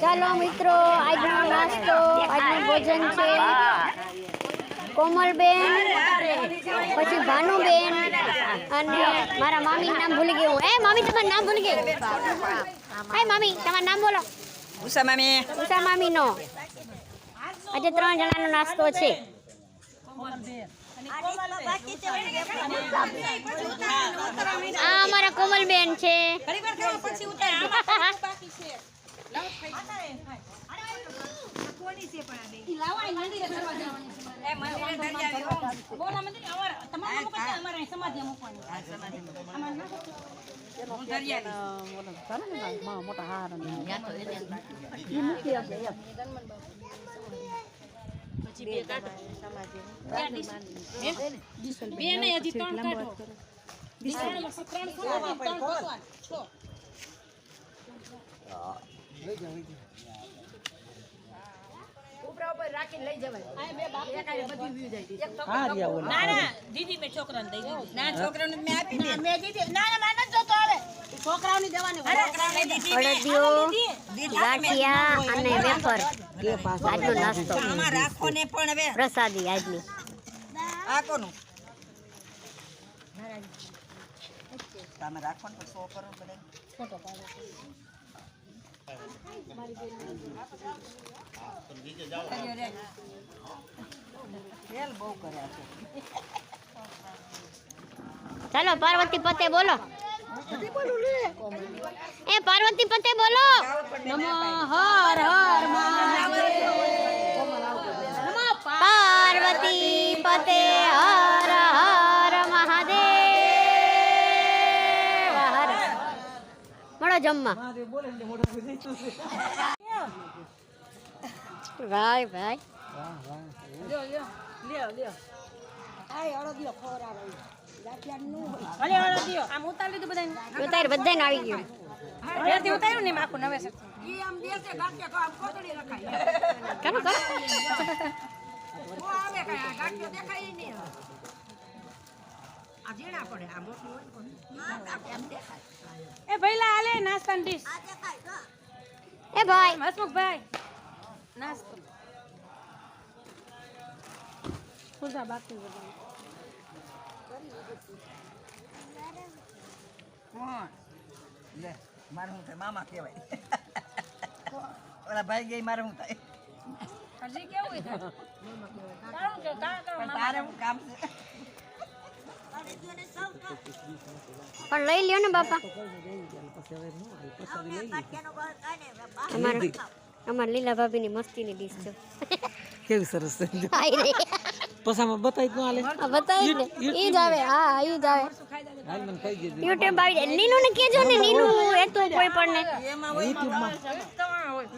ચાલો મિત્રો આજનો નાસ્તો આજનું ભોજન છે. કોમલબેન પછી ભાનુબેન અને મારા મામી નામ ભૂલી ગયું એ મામી તમારું નામ ભૂલી ગયું હાય મામી તમારું નામ બોલો. ઉષા મામી. ઉષા મામીનો. આજે ત્રણ જણાનો નાસ્તો છે. આ અમારા કોમલબેન છે. ના ના દીદી મેં છોકરાને દઈ દીધી ના છોકરાને મેં આપી દે મેં દીધી ના ના માને જોતો હવે. છોકરાઓની દેવાની છોકરાઓને દીધી. મેં. અડદિયો દીધી ગાંઠિયા અને વેફર. આજનો નાસ્તો. આમાં રાખો ને પણ હવે. પ્રસાદી આજની. આ કોનું? તમે રાખો ને સો કરો બધા. કર્યા છે ચાલો પાર્વતી પતે બોલો. એ પાર્વતી પતે બોલો. નમો હર મળો જમવા. ભાઈ ભાઈ. ઉતાર આવી ગયું. કરો? કરો એ ભઈલા આલે નાસ્તા ડીશ. એ ભાઈ. હસમુખભાઈ નાસ્તો. ખુદા બાકી બધા કોણ? લે મારે શું થાય? મામા કહેવાય. ઓલા ભાઈ ગઈ મારે શું થાય? હજી કેવું તારે કામ છે? પણ લઈ લ્યો ને બાપા. અમારા અમારા લીલા ભાભીની મસ્તીની ડીશ છે. કેવી સરસ છે. પસામાં બતાવી તો હાલે. આ બતાવી ને. ઈ જ આવે હા ઈ જ આવે. હાલ મને કહી દેજો યુટ્યુબ આવી. જાય નીનુ ને કેજો ને નીનુ એ તો કોઈ પણ ને. હોય.